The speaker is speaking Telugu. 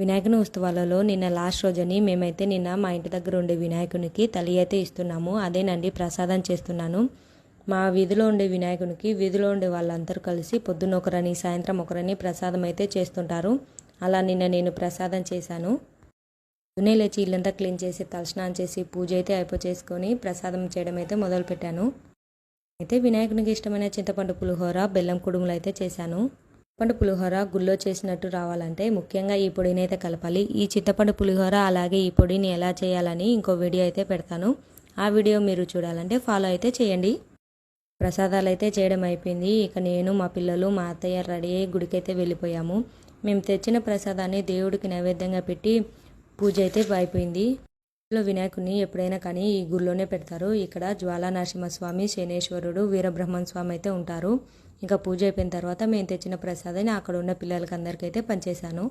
వినాయకుని ఉత్సవాలలో నిన్న లాస్ట్ రోజని మేమైతే నిన్న మా ఇంటి దగ్గర ఉండే వినాయకునికి తల్లి అయితే ఇస్తున్నాము. అదేనండి ప్రసాదం చేస్తున్నాను. మా వీధిలో ఉండే వినాయకునికి వీధిలో ఉండే వాళ్ళందరూ కలిసి పొద్దున్న ఒకరని సాయంత్రం ఒకరని ప్రసాదం అయితే చేస్తుంటారు. అలా నిన్న నేను ప్రసాదం చేశాను. పొద్దునే లేచి ఇల్లంతా క్లీన్ చేసి తలస్నానం చేసి పూజ అయితే అయిపో చేసుకొని ప్రసాదం చేయడం అయితే మొదలుపెట్టాను. అయితే వినాయకునికి ఇష్టమైన చింతపండు పులిహోర బెల్లం కుడుములు అయితే చేశాను. చింతపండు పులిహోర గుళ్ళో చేసినట్టు రావాలంటే ముఖ్యంగా ఈ పొడిని అయితే కలపాలి. ఈ చింతపండు పులిహోర అలాగే ఈ పొడిని ఎలా చేయాలని ఇంకో వీడియో అయితే పెడతాను. ఆ వీడియో మీరు చూడాలంటే ఫాలో అయితే చేయండి. ప్రసాదాలు అయితే చేయడం అయిపోయింది. ఇక నేను మా పిల్లలు మా అత్తయ్య రెడీ అయ్యి గుడికైతే వెళ్ళిపోయాము. మేము తెచ్చిన ప్రసాదాన్ని దేవుడికి నైవేద్యంగా పెట్టి పూజ అయితే అయిపోయింది. ఇంట్లో వినాయకుని ఎప్పుడైనా కానీ ఈ గుళ్ళోనే పెడతారు. ఇక్కడ జ్వాలా నరసింహస్వామి శనేశ్వరుడు వీరబ్రహ్మణ స్వామి అయితే ఉంటారు. ఇంకా పూజ అయిపోయిన తర్వాత మేము తెచ్చిన ప్రసాదాన్ని అక్కడ ఉన్న పిల్లలకి అందరికీ అయితే పనిచేశాను